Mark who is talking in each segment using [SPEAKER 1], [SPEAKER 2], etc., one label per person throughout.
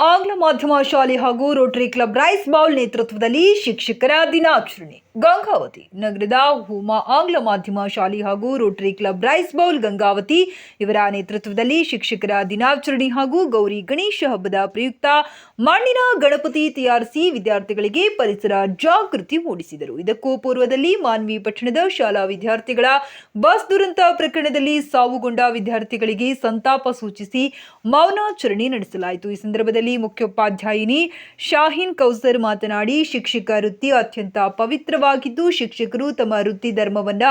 [SPEAKER 1] ಮಾಧ್ಯಮ ಶಾಲೆ ಹಾಗೂ ರೋಟರಿ ಕ್ಲಬ್ ರೈಸ್ ಬೌಲ್ ನೇತೃತ್ವದಲ್ಲಿ ಶಿಕ್ಷಕರ ದಿನಾಚರಣೆ. ಗಂಗಾವತಿ ನಗರದ ಹೂಮಾ ಆಂಗ್ಲ ಮಾಧ್ಯಮ ಶಾಲೆ ಹಾಗೂ rotary club rice bowl Gangavathi ಇವರ ನೇತೃತ್ವದಲ್ಲಿ ಶಿಕ್ಷಕರ ದಿನಾಚರಣೆ ಹಾಗೂ ಗೌರಿ ಗಣೇಶ ಹಬ್ಬದ ಪ್ರಯುಕ್ತ ಮಣ್ಣಿನ ಗಣಪತಿ ತಯಾರಿಸಿ ವಿದ್ಯಾರ್ಥಿಗಳಿಗೆ ಪರಿಸರ ಜಾಗೃತಿ ಮೂಡಿಸಿದರು. ಇದಕ್ಕೂ ಪೂರ್ವದಲ್ಲಿ ಮಾನ್ವಿ ಪಟ್ಟಣದ ಶಾಲಾ ವಿದ್ಯಾರ್ಥಿಗಳ ಬಸ್ ದುರಂತ ಪ್ರಕರಣದಲ್ಲಿ ಸಾವುಗೊಂಡ ವಿದ್ಯಾರ್ಥಿಗಳಿಗೆ ಸಂತಾಪ ಸೂಚಿಸಿ ಮೌನಾಚರಣೆ ನಡೆಸಲಾಯಿತು. ಈ ಸಂದರ್ಭದಲ್ಲಿ ಮುಖ್ಯೋಪಾಧ್ಯಾಯಿನಿ ಶಾಹೀನ್ ಕೌಸರ್ ಮಾತನಾಡಿ, ಶಿಕ್ಷಕ ವೃತ್ತಿ ಅತ್ಯಂತ ಪವಿತ್ರವಾಗಿದ್ದು, ಶಿಕ್ಷಕರು ತಮ್ಮ ವೃತ್ತಿ ಧರ್ಮವನ್ನ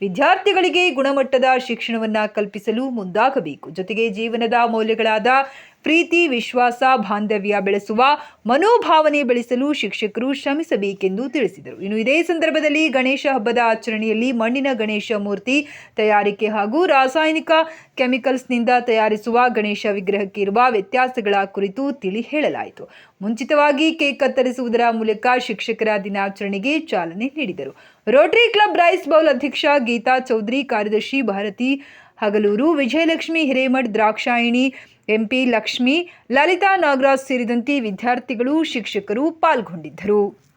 [SPEAKER 1] ವಿದ್ಯಾರ್ಥಿಗಳಿಗೆ ಗುಣಮಟ್ಟದ ಶಿಕ್ಷಣವನ್ನ ಕಲ್ಪಿಸಲು ಮುಂದಾಗಬೇಕು. ಜೊತೆಗೆ ಜೀವನದ ಮೌಲ್ಯಗಳಾದ ಪ್ರೀತಿ, ವಿಶ್ವಾಸ, ಬಾಂಧವ್ಯ ಬೆಳೆಸುವ, ಮನೋಭಾವನೆ ಬೆಳೆಸಲು ಶಿಕ್ಷಕರು ಶ್ರಮಿಸಬೇಕೆಂದು ತಿಳಿಸಿದರು. ಇನ್ನು ಇದೇ ಸಂದರ್ಭದಲ್ಲಿ ಗಣೇಶ ಹಬ್ಬದ ಆಚರಣೆಯಲ್ಲಿ ಮಣ್ಣಿನ ಗಣೇಶ ಮೂರ್ತಿ ತಯಾರಿಕೆ ಹಾಗೂ ರಾಸಾಯನಿಕ ಕೆಮಿಕಲ್ಸ್ನಿಂದ ತಯಾರಿಸುವ ಗಣೇಶ ವಿಗ್ರಹಕ್ಕೆ ಇರುವ ವ್ಯತ್ಯಾಸಗಳ ಕುರಿತು ತಿಳಿ ಹೇಳಲಾಯಿತು. ಮುಂಚಿತವಾಗಿ ಕೇಕ್ ಕತ್ತರಿಸುವುದರ ಮೂಲಕ ಶಿಕ್ಷಕರ ದಿನಾಚರಣೆಗೆ ಚಾಲನೆ ನೀಡಿದರು. ರೋಟರಿ ಕ್ಲಬ್ ರೈಸ್ ಬೌಲ್ ಅಧ್ಯಕ್ಷ ಗೀತಾ ಚೌಧರಿ, ಕಾರ್ಯದರ್ಶಿ ಭಾರತಿ ಹಗಲೂರು ವಿಜಯಲಕ್ಷ್ಮಿ ಹಿರೇಮಠ್ ದ್ರಾಕ್ಷಾಯಿಣಿ ಎಂಪಿ ಲಕ್ಷ್ಮಿ ಲಲಿತಾ ನಾಗರಾಜ್ ಸೇರಿದಂತೆ ವಿದ್ಯಾರ್ಥಿಗಳು ಶಿಕ್ಷಕರು ಪಾಲ್ಗೊಂಡಿದ್ದರು.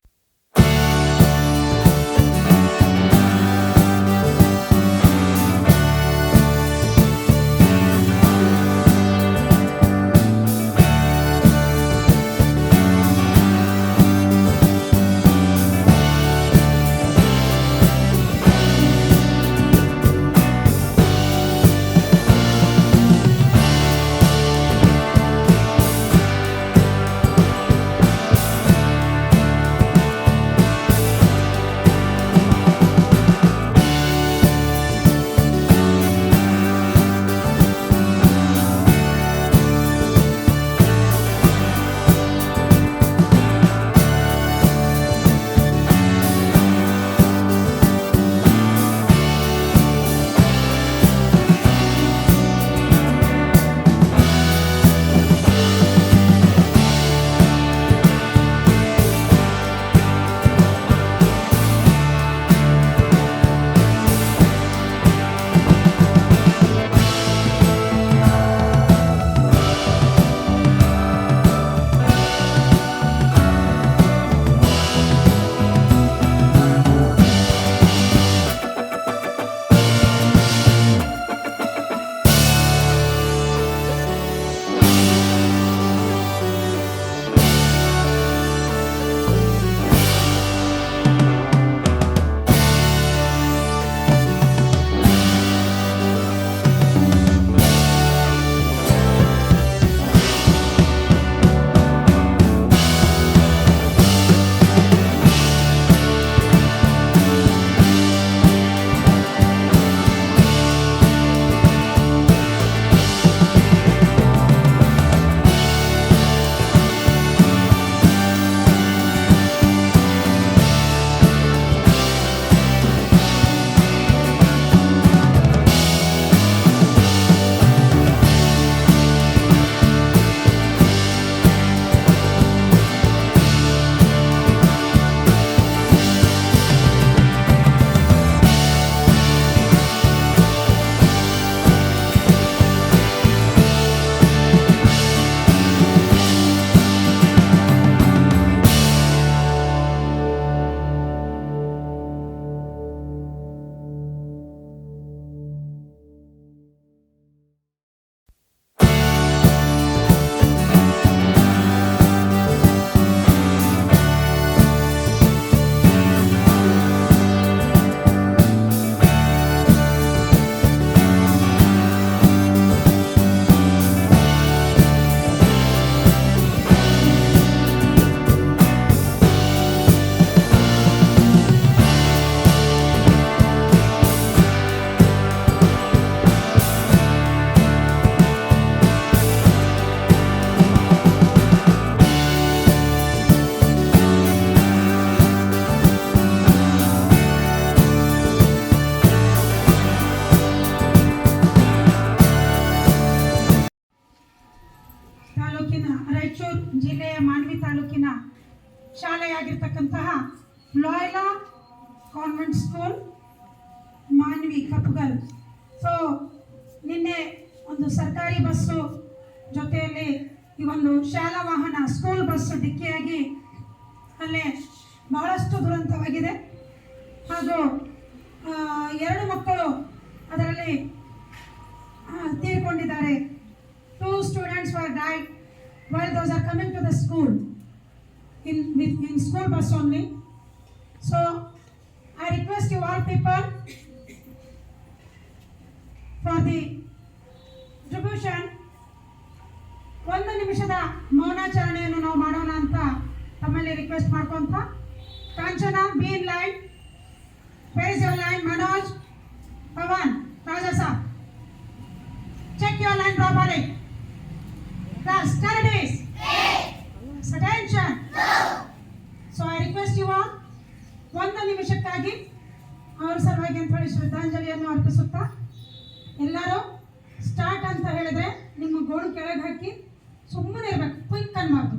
[SPEAKER 2] ಜಿಲ್ಲೆಯ ಮಾನ್ವಿ ತಾಲೂಕಿನ ಶಾಲೆಯಾಗಿರ್ತಕ್ಕಂತಹ Loyola convent school Manvi Kapagal so ನಿನ್ನೆ ಒಂದು ಸರ್ಕಾರಿ ಬಸ್ಸು ಜೊತೆಯಲ್ಲಿ ಈ ಒಂದು ಶಾಲಾ ವಾಹನ, ಸ್ಕೂಲ್ ಬಸ್ ಡಿಕ್ಕಿಯಾಗಿ ಅಲ್ಲೇ ಬಹಳಷ್ಟು ದುರಂತವಾಗಿದೆ. ಹಾಗೂ ಎರಡು ಮಕ್ಕಳು ಅದರಲ್ಲಿ ತೀರ್ಕೊಂಡಿದ್ದಾರೆ. Two students for died while those are coming to the school in in school bus only so I request you all people for the tribution ಒಂದು ನಿಮಿಷದ ಮೌನಾಚರಣೆಯನ್ನು ನಾವು ಮಾಡೋಣ ಅಂತ ತಮ್ಮಲ್ಲಿ ರಿಕ್ವೆಸ್ಟ್ ಮಾಡ್ಕೊಂತ Kanchana be in line where is your line Manoj Pavan Raja sab check your line properly class ಒಂದು ನಿಮಿಷಕ್ಕಾಗಿ ಅವ್ರ ಸಲುವಾಗಿ ಅಂತ ಹೇಳಿ ಶ್ರದ್ಧಾಂಜಲಿಯನ್ನು ಅರ್ಪಿಸುತ್ತಾ ಎಲ್ಲರೂ ಸ್ಟಾರ್ಟ್ ಅಂತ ಹೇಳಿದ್ರೆ ನಿಮ್ಮ ಗೋಣು ಕೆಳಗೆ ಹಾಕಿ ಸುಮ್ಮನೆ ಇರಬೇಕು ಕ್ವಿಕ್ ಅನ್ಬಾರ್ದು